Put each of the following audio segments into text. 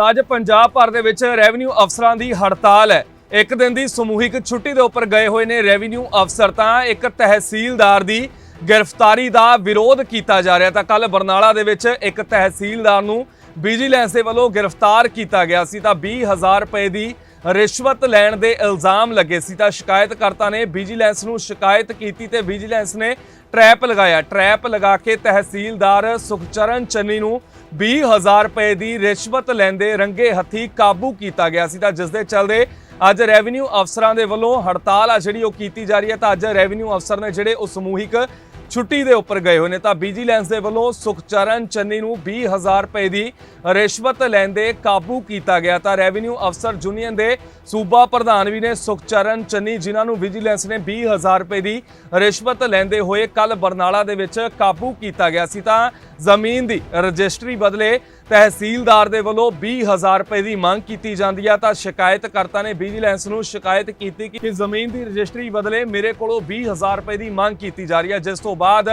ਤਾਂ ਅੱਜ ਪੰਜਾਬ ਭਰ ਦੇ ਵਿੱਚ ਰੈਵਨਿਊ ਅਫਸਰਾਂ ਦੀ ਹੜਤਾਲ ਹੈ। ਇੱਕ ਦਿਨ ਦੀ ਸਮੂਹਿਕ ਛੁੱਟੀ ਦੇ ਉੱਪਰ ਗਏ ਹੋਏ ਨੇ ਰੈਵਨਿਊ ਅਫਸਰ। ਤਾਂ ਇੱਕ ਤਹਿਸੀਲਦਾਰ ਦੀ ਗ੍ਰਿਫਤਾਰੀ ਦਾ ਵਿਰੋਧ ਕੀਤਾ ਜਾ ਰਿਹਾ। ਤਾਂ ਕੱਲ ਬਰਨਾਲਾ ਦੇ ਵਿੱਚ ਇੱਕ ਤਹਿਸੀਲਦਾਰ ਨੂੰ ਵਿਜੀਲੈਂਸ ਦੇ ਵੱਲੋਂ ਗ੍ਰਿਫਤਾਰ ਕੀਤਾ ਗਿਆ ਸੀ। ਤਾਂ 20000 ਰੁਪਏ ਦੀ ਰਿਸ਼ਵਤ ਲੈਣ ਦੇ ਇਲਜ਼ਾਮ ਲੱਗੇ ਸੀ ਤਾਂ ਸ਼ਿਕਾਇਤਕਰਤਾ ਨੇ ਵਿਜੀਲੈਂਸ ਨੂੰ ਸ਼ਿਕਾਇਤ ਕੀਤੀ ਤੇ ਵਿਜੀਲੈਂਸ ਨੇ ਟਰੈਪ ਲਗਾਇਆ। ਟਰੈਪ ਲਗਾ ਕੇ ਤਹਿਸੀਲਦਾਰ ਸੁਖਚਰਨ ਚੰਨੀ ਨੂੰ 20000 ਰੁਪਏ ਦੀ ਰਿਸ਼ਵਤ ਲੈਂਦੇ ਰੰਗੇ ਹੱਥੀ ਕਾਬੂ ਕੀਤਾ ਗਿਆ ਸੀ ਤਾਂ ਜਿਸ ਦੇ ਚੱਲਦੇ ਅੱਜ ਰੈਵਨਿਊ ਅਫਸਰਾਂ ਦੇ ਵੱਲੋਂ ਹੜਤਾਲ ਆ ਜਿਹੜੀ ਉਹ ਕੀਤੀ ਜਾ ਰਹੀ ਹੈ ਤਾਂ ਅੱਜ ਰੈਵਨਿਊ ਅਫਸਰ ਨੇ ਜਿਹੜੇ ਉਹ ਸਮੂਹਿਕ ਛੁੱਟੀ ਦੇ ਉੱਪਰ ਗਏ ਹੋਏ ਨੇ ਤਾਂ ਵਿਜੀਲੈਂਸ ਦੇ ਵੱਲੋਂ ਸੁਖਚਰਨ ਚੰਨੀ ਨੂੰ 20000 ਰੁਪਏ ਦੀ ਰਿਸ਼ਵਤ ਲੈਂਦੇ ਕਾਬੂ ਕੀਤਾ ਗਿਆ ਤਾਂ ਰੈਵਨਿਊ ਅਫਸਰ ਯੂਨੀਅਨ ਦੇ ਸੂਬਾ ਪ੍ਰਧਾਨ ਵੀ ਨੇ ਸੁਖਚਰਨ ਚੰਨੀ, ਜਿਨ੍ਹਾਂ ਨੂੰ ਵਿਜੀਲੈਂਸ ਨੇ 20000 ਰੁਪਏ ਦੀ ਰਿਸ਼ਵਤ ਲੈਂਦੇ ਹੋਏ ਕੱਲ ਬਰਨਾਲਾ ਦੇ ਵਿੱਚ ਕਾਬੂ ਕੀਤਾ ਗਿਆ ਸੀ ਤਾਂ ਜ਼ਮੀਨ ਦੀ ਰਜਿਸਟਰੀ ਬਦਲੇ ਤਹਿਸੀਲਦਾਰ ਦੇ ਵੱਲੋਂ 20000 ਰੁਪਏ ਦੀ ਮੰਗ ਕੀਤੀ ਜਾਂਦੀ ਆ। ਤਾਂ ਸ਼ਿਕਾਇਤਕਰਤਾ ਨੇ ਵਿਜੀਲੈਂਸ ਨੂੰ ਸ਼ਿਕਾਇਤ ਕੀਤੀ ਕਿ ਜ਼ਮੀਨ ਦੀ ਰਜਿਸਟਰੀ ਬਦਲੇ ਮੇਰੇ ਕੋਲੋਂ 20000 ਰੁਪਏ ਦੀ ਮੰਗ ਕੀਤੀ ਜਾ ਰਹੀ ਹੈ ਜਿਸ ਤੋਂ ਬਾਅਦ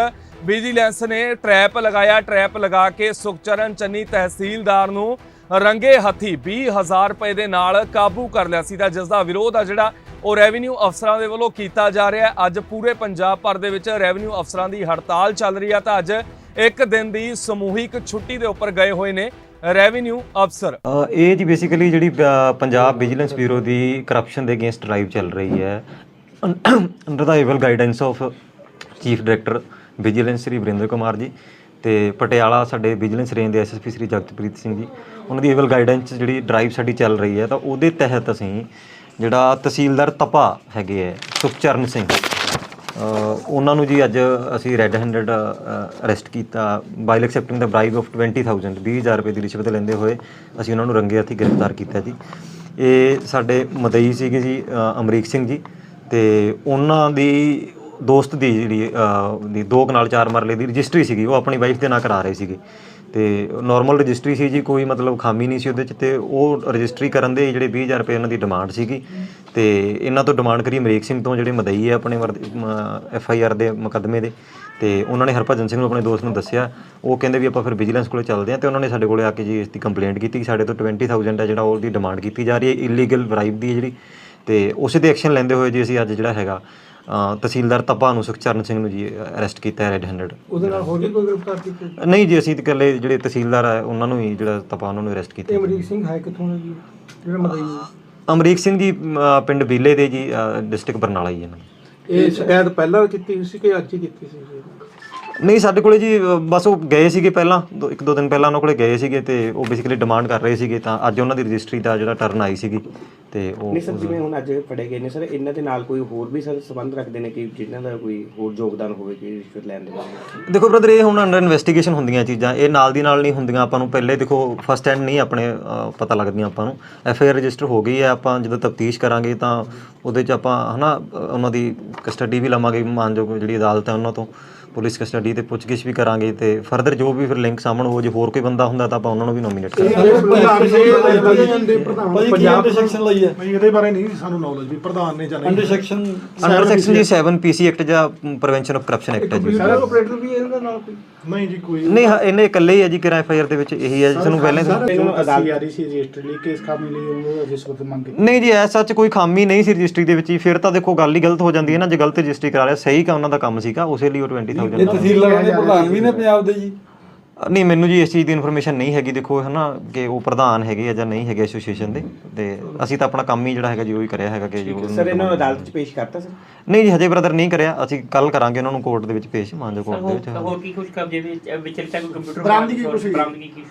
ਵਿਜੀਲੈਂਸ ਨੇ ਟਰੈਪ ਲਗਾਇਆ। ਟਰੈਪ ਲਗਾ ਕੇ ਸੁਖਚਰਨ ਚੰਨੀ ਤਹਿਸੀਲਦਾਰ ਨੂੰ ਰੰਗੇ ਹੱਥੀ 20000 ਰੁਪਏ ਦੇ ਨਾਲ ਕਾਬੂ ਕਰ ਲਿਆ ਸੀ ਤਾਂ ਜਿਸ ਦਾ ਵਿਰੋਧ ਆ ਜਿਹੜਾ ਉਹ ਰੈਵਨਿਊ ਅਫਸਰਾਂ ਦੇ ਵੱਲੋਂ ਕੀਤਾ ਜਾ ਰਿਹਾ। ਅੱਜ ਪੂਰੇ ਪੰਜਾਬ ਭਰ ਦੇ ਵਿੱਚ ਰੈਵਨਿਊ ਅਫਸਰਾਂ ਦੀ ਹੜਤਾਲ ਚੱਲ ਰਹੀ ਆ। ਤਾਂ ਅੱਜ ਇੱਕ ਦਿਨ ਦੀ ਸਮੂਹਿਕ ਛੁੱਟੀ ਦੇ ਉੱਪਰ ਗਏ ਹੋਏ ਨੇ ਰੈਵਨਿਊ ਅਫਸਰ। ਇਹ ਜੀ ਬੇਸਿਕਲੀ ਜਿਹੜੀ ਪੰਜਾਬ ਵਿਜੀਲੈਂਸ ਬਿਊਰੋ ਦੀ ਕਰਪਸ਼ਨ ਦੇ ਅਗੇਂਸਟ ਡਰਾਈਵ ਚੱਲ ਰਹੀ ਹੈ। Under the able guidance of chief director vigilance Shri Varinder Kumar ji ਤੇ ਪਟਿਆਲਾ ਸਾਡੇ ਵਿਜੀਲੈਂਸ ਰੇਂਜ ਦੇ ਐਸਐਸਪੀ ਸ੍ਰੀ ਜਗਤਪ੍ਰੀਤ ਸਿੰਘ ਜੀ, ਉਹਨਾਂ ਦੀ ਏਵਲ ਗਾਈਡੈਂਸ ਜਿਹੜੀ ਡਰਾਈਵ ਸਾਡੀ ਚੱਲ ਰਹੀ ਹੈ ਤਾਂ ਉਹਦੇ ਤਹਿਤ ਅਸੀਂ ਜਿਹੜਾ ਤਹਿਸੀਲਦਾਰ ਤਪਾ ਹੈਗੇ ਹੈ, ਸੁਖਚਰਨ ਸਿੰਘ। ਉਹਨਾਂ ਨੂੰ ਜੀ ਅੱਜ ਅਸੀਂ ਰੈੱਡ ਹੈਂਡਡ ਅਰੈਸਟ ਕੀਤਾ। While accepting the bribe of 20000 20000 ਰੁਪਏ ਦੀ ਰਿਸ਼ਵਤ ਲੈਂਦੇ ਹੋਏ ਅਸੀਂ ਉਹਨਾਂ ਨੂੰ ਰੰਗੇ ਹੱਥੀ ਗ੍ਰਿਫਤਾਰ ਕੀਤਾ ਜੀ। ਇਹ ਸਾਡੇ ਮਦਈ ਸੀਗੇ ਜੀ ਅਮਰੀਕ ਸਿੰਘ ਜੀ ਤੇ ਉਹਨਾਂ ਦੀ ਦੋਸਤ ਦੀ ਜਿਹੜੀ ਦੀ ਦੋ ਕਨਾਲ ਚਾਰ ਮਰਲੇ ਦੀ ਰਜਿਸਟਰੀ ਸੀਗੀ, ਉਹ ਆਪਣੀ ਵਾਈਫ ਦੇ ਨਾਂ ਕਰਾ ਰਹੇ ਸੀਗੇ। ਤੇ ਨਾਰਮਲ ਰਜਿਸਟਰੀ ਸੀ ਜੀ, ਕੋਈ ਮਤਲਬ ਖਾਮੀ ਨਹੀਂ ਸੀ ਉਹਦੇ ਚ ਤੇ ਉਹ ਰਜਿਸਟਰੀ ਕਰਨ ਦੇ ਜਿਹੜੇ 20000 ਰੁਪਏ ਉਹਨਾਂ ਦੀ ਡਿਮਾਂਡ ਸੀਗੀ। ਤੇ ਇਹਨਾਂ ਤੋਂ ਡਿਮਾਂਡ ਕਰੀ ਅਮਰੀਕ ਸਿੰਘ ਤੋਂ ਜਿਹੜੇ ਮਦਈ ਹੈ ਆਪਣੇ ਐਫ ਆਈ ਆਰ ਦੇ ਮੁਕੱਦਮੇ ਦੇ। ਤੇ ਉਹਨਾਂ ਨੇ ਹਰਭਜਨ ਸਿੰਘ ਨੂੰ ਆਪਣੇ ਦੋਸਤ ਨੂੰ ਦੱਸਿਆ, ਉਹ ਕਹਿੰਦੇ ਵੀ ਆਪਾਂ ਫਿਰ ਵਿਜੀਲੈਂਸ ਕੋਲੇ ਚੱਲਦੇ ਹਾਂ ਤੇ ਉਹਨਾਂ ਨੇ ਸਾਡੇ ਕੋਲੇ ਆ ਕੇ ਜੀ ਇਸ ਦੀ ਕੰਪਲੇਂਟ ਕੀਤੀ ਕਿ ਸਾਡੇ ਤੋਂ 20000 ਹੈ ਜਿਹੜਾ ਉਹਦੀ ਡਿਮਾਂਡ ਕੀਤੀ ਜਾ ਰਹੀ ਹੈ ਇਲੀਗਲ ਬ੍ਰਾਈਬ ਦੀ ਜਿਹੜੀ। ਤੇ ਉਸੇ ਤੇ ਐਕਸ਼ਨ ਲੈਂਦੇ ਹੋਏ ਜੀ ਅਸੀਂ ਅੱਜ ਜਿਹੜਾ ਹੈਗਾ ਤਹਿਸੀਲਦਾਰ ਤਪਾ ਨੂੰ ਸੁਖਚਰਨ ਸਿੰਘ ਨੂੰ ਜੀ ਅਰੈਸਟ ਕੀਤਾ ਹੈ ਰੈੱਡ ਹੈਂਡਡ ਉਹਦੇ ਨਾਲ ਹੋਰ ਵੀ ਕੋਈ ਗ੍ਰਿਫਤਾਰ ਕੀਤੇ ਨਹੀਂ ਜੀ ਅਸੀਂ ਤੇ ਇਕੱਲੇ ਜਿਹੜੇ ਤਹਿਸੀਲਦਾਰ ਹੈ ਉਹਨਾਂ ਨੂੰ ਹੀ ਜਿਹੜਾ ਤਪਾ ਉਹਨਾਂ ਨੂੰ ਅਰੈਸਟ ਕੀਤਾ ਇਹ ਅਮਰੀਕ ਸਿੰਘ ਹੈ ਕਿੱਥੋਂ ਦਾ ਜੀ? ਜਿਹੜਾ ਮਦਈ ਅਮਰੀਕ ਸਿੰਘ ਜੀ ਅ, ਪਿੰਡ ਬੀਲੇ ਦੇ ਜੀ ਡਿਸਟ੍ਰਿਕਟ ਬਰਨਾਲਾ ਹੀ ਇਹਨਾਂ ਦੀ। ਇਹ ਸ਼ਿਕਾਇਤ ਪਹਿਲਾਂ ਕੀਤੀ ਹੋਈ ਸੀ ਕਿ ਅੱਜ ਹੀ ਕੀਤੀ ਸੀ? ਜੀ ਨਹੀਂ ਸਾਡੇ ਕੋਲੇ ਜੀ ਅ, ਬਸ ਉਹ ਗਏ ਸੀਗੇ ਪਹਿਲਾਂ ਦੋ- ਇੱਕ ਦੋ ਦਿਨ ਪਹਿਲਾਂ ਉਹਨਾਂ ਕੋਲੇ ਗਏ ਸੀਗੇ ਤੇ ਉਹ ਬੇਸਿਕਲੀ ਡਿਮਾਂਡ ਕਰ ਰਹੇ ਸੀਗੇ ਤਾਂ ਅੱਜ ਉਹਨਾਂ ਦੀ ਰਜਿਸਟਰੀ ਦਾ ਜਿਹੜਾ ਟਰਨ ਆਈ ਸੀਗੀ। ਤੇ ਉਹ ਨਹੀਂ ਸਰ ਜਿਵੇਂ ਹੁਣ ਅੱਜ ਫੜੇ ਗਏ ਨੇ ਸਰ ਇਹਨਾਂ ਦੇ ਨਾਲ ਕੋਈ ਹੋਰ ਵੀ ਸਰ ਸੰਬੰਧ ਰੱਖਦੇ ਨੇ ਕਿ ਜਿਨ੍ਹਾਂ ਦਾ ਕੋਈ ਹੋਰ ਯੋਗਦਾਨ ਹੋਵੇ ਕਿ ਰਿਸ਼ਵਤ ਲੈਣ ਦੇ ਵਿੱਚ ਦੇਖੋ ਬ੍ਰਦਰ ਇਹ ਹੁਣ ਅੰਡਰ ਇਨਵੈਸਟੀਗੇਸ਼ਨ ਹੁੰਦੀਆਂ ਚੀਜ਼ਾਂ ਇਹ ਨਾਲ ਦੀ ਨਾਲ ਨਹੀਂ ਹੁੰਦੀਆਂ। ਆਪਾਂ ਨੂੰ ਪਹਿਲੇ ਦੇਖੋ ਫਸਟ ਹੈਂਡ ਨਹੀਂ ਆਪਣੇ ਪਤਾ ਲੱਗਦੀਆਂ ਆਪਾਂ ਨੂੰ। ਐਫ ਆਈ ਆਰ ਰਜਿਸਟਰ ਹੋ ਗਈ ਹੈ ਆਪਾਂ ਜਦੋਂ ਤਫਤੀਸ਼ ਕਰਾਂਗੇ ਤਾਂ ਉਹਦੇ 'ਚ ਆਪਾਂ ਹਨਾ ਉਹਨਾਂ ਦੀ ਕਸਟਡੀ ਵੀ ਲਵਾਂਗੇ ਮਾਨਯੋਗ ਜਿਹੜੀ ਅਦਾਲਤ ਹੈ ਉਹਨਾਂ ਤੋਂ। ਪੁਲਿਸ ਕਸਟਡੀ ਤੇ ਪੁੱਛਗਿੱਛ ਵੀ ਕਰਾਂਗੇ ਤੇ ਫਰਦਰ ਜੋ ਵੀ ਫਿਰ ਲਿੰਕ ਸਾਹਮਣੇ ਹੋ ਜੇ ਹੋਰ ਕੋਈ ਬੰਦਾ ਹੁੰਦਾ ਤਾਂ ਆਪਾਂ ਉਹਨਾਂ ਨੂੰ ਵੀ ਨੋਮੀਨੇਟ ਕਰਾਂਗੇ। ਪੰਜਾਬ ਦੇ ਸੈਕਸ਼ਨ ਲਈ ਹੈ। ਨਹੀਂ ਇਹਦੇ ਬਾਰੇ ਨਹੀਂ ਸਾਨੂੰ ਨੌਲੇਜ ਵੀ ਪ੍ਰਧਾਨ ਨੇ ਜਾਣੀ ਅੰਡਰ ਸੈਕਸ਼ਨ ਅੰਡਰ ਸੈਕਸ਼ਨ ਜੀ 7 ਪੀਸੀ ਐਕਟ ਜਾਂ ਪ੍ਰੀਵੈਂਸ਼ਨ ਆਫ ਕਰਪਸ਼ਨ ਐਕਟ ਹੈ ਜੀ। ਸਾਰਾ ਆਪਰੇਟਰ ਵੀ ਇਹਦਾ ਨਾਲ ਕੋਈ? ਨਹੀਂ ਜੀ ਕੋਈ ਨਹੀਂ ਹਾਂ, ਇਹਨੇ ਇਕੱਲੇ ਹੀ ਹੈ ਜੀ ਕਿਰਾ ਐਫ ਆਈ ਆਰ ਦੇ ਵਿੱਚ ਇਹੀ ਹੈ ਜੀ ਸਾਨੂੰ ਪਹਿਲਾਂ ਹੀ ਇਹਨੂੰ ਅਦਾਲਤ ਆ ਰਹੀ ਸੀ ਰਜਿਸਟਰ ਲਈ ਕੇਸ ਖਾਮੀ ਲਈ ਉਹਨੂੰ ਰਿਸ਼ਵਤ ਮੰਗ ਨਹੀਂ ਜੀ ਐਸ ਸੱਚ ਕੋਈ ਖਾਮੀ ਨਹੀਂ ਸੀ ਰਜਿਸਟਰੀ ਦੇ ਵਿੱਚ ਹੀ ਫਿਰ ਤਾਂ ਦੇਖੋ ਗੱਲ ਹੀ ਗਲਤ ਹੋ ਜਾਂਦੀ ਹੈ ਨਾ ਜੇ ਗਲਤ ਰਜਿਸਟਰੀ ਕਰਾ ਰਿਹਾ ਸਹੀ ਕਾ ਉਹਨਾਂ ਦਾ ਕੰਮ ਸੀਗਾ ਉਸੇ ਲਈ ਉਹ 20000 ਤਹਿਸੀਲ ਲਗਾਣੇ ਪ੍ਰਧਾਨ ਵੀ ਨੇ ਪੰਜਾਬ ਦੇ ਜੀ। ਨਹੀਂ ਮੈਨੂੰ ਜੀ ਇਸ ਚੀਜ਼ ਦੀ ਇਨਫੋਰਮੇਸ਼ਨ ਨਹੀਂ ਹੈਗੀ। ਦੇਖੋ ਹੈ ਨਾ ਕਿ ਉਹ ਪ੍ਰਧਾਨ ਹੈਗੇ ਆ ਜਾਂ ਨਹੀਂ ਹੈਗੇ ਐਸੋਸੀਏਸ਼ਨ ਦੇ ਤੇ ਅਸੀਂ ਤਾਂ ਆਪਣਾ ਕੰਮ ਹੀ ਜਿਹੜਾ ਹੈਗਾ ਜੀ ਉਹ ਹੀ ਕਰਿਆ ਹੈਗਾ ਕਿ ਜੋ ਸਰ ਇਹਨਾਂ ਨੂੰ ਅਦਾਲਤ 'ਚ ਪੇਸ਼ ਕਰਤਾ ਸਰ? ਨਹੀਂ ਜੀ ਹਜੇ ਬ੍ਰਦਰ ਨਹੀਂ ਕਰਿਆ। ਅਸੀਂ ਕੱਲ ਕਰਾਂਗੇ ਉਹਨਾਂ ਨੂੰ ਕੋਰਟ ਦੇ ਵਿੱਚ ਪੇਸ਼ ਮਾਨਜੋ ਕੋਰਟ ਦੇ ਵਿੱਚ। ਹੋਰ ਕੀ ਕੁਝ ਕਬਜ਼ੇ ਵਿੱਚ ਵਿਚਰਤਾ ਕੋਈ ਕੰਪਿਊਟਰ ਬਰਾਮਦਗੀ ਕੁਛ ਵੀ? ਬਰਾਮਦਗੀ ਕੀ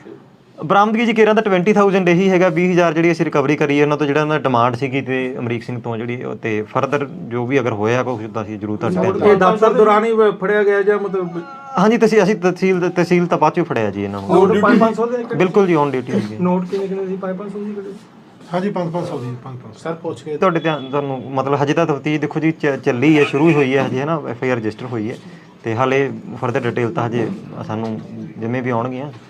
ਬਰਾਮਦਗੀ ਜੀ ਕਿਰਾਂ ਦਾ 20000 ਇਹੀ ਹੈਗਾ 20000 ਜਿਹੜੀ ਅਸੀਂ ਰਿਕਵਰੀ ਕਰੀ ਹੈ ਉਹਨਾਂ ਤੋਂ ਜਿਹੜਾ ਉਹਨਾਂ ਦਾ ਡਿਮਾਂਡ ਸੀਗੀ ਤੇ ਅਮਰੀਕ ਸਿੰਘ ਤੋਂ ਜਿਹੜੀ ਉਹ ਤੇ ਫਰਦਰ ਜੋ ਵੀ ਅਗਰ ਹੋਇਆ ਕੋਈ ਤਾਂ ਅਸੀਂ ਜ਼ਰੂਰ ਤੁਹਾਡੇ ਇਹ ਦਫ਼ਤਰ ਦੌਰਾਨ ਹੀ ਫੜਿਆ ਗਿਆ ਜਾਂ ਮਤਲਬ ਹਾਂਜੀ ਤੁਸੀਂ ਅਸੀਂ ਤਹਿਸੀਲ ਤਹਿਸੀਲ ਤਪਾਚੋ ਫੜਿਆ ਜੀ ਇਹਨਾਂ ਨੂੰ। ਨੋਟ 500 ਦੇ ਬਿਲਕੁਲ ਜੀ ਔਨ ਡਿਊਟੀ ਸੀਗੇ। ਨੋਟ ਕਿੰਨੇ ਕਿੰਨੇ ਸੀ? 500 ਦੀ ਕਿਹੜੇ ਹਾਂਜੀ 5-500 ਦੀ 5-500 ਸਰ ਪੁੱਛ ਕੇ ਤੁਹਾਡੇ ਧਿਆਨ ਤੁਹਾਨੂੰ ਮਤਲਬ ਹਜੇ ਤਾਂ ਤਫਤੀਸ਼ ਦੇਖੋ ਜੀ ਚ- ਚੱਲੀ ਹੈ ਸ਼ੁਰੂ ਹੀ ਹੋਈ ਹੈ ਹਜੇ ਹੈ ਨਾ ਐਫ ਆਈ ਆਰ ਰਜਿਸਟਰ ਹੋਈ ਹੈ। ਤੇ ਹਾਲੇ ਫਰਦਰ ਡਿਟੇਲ ਤਾਂ ਹਜੇ ਸਾਨੂੰ ਜਿਵੇਂ ਵੀ ਆਉਣਗੀਆਂ।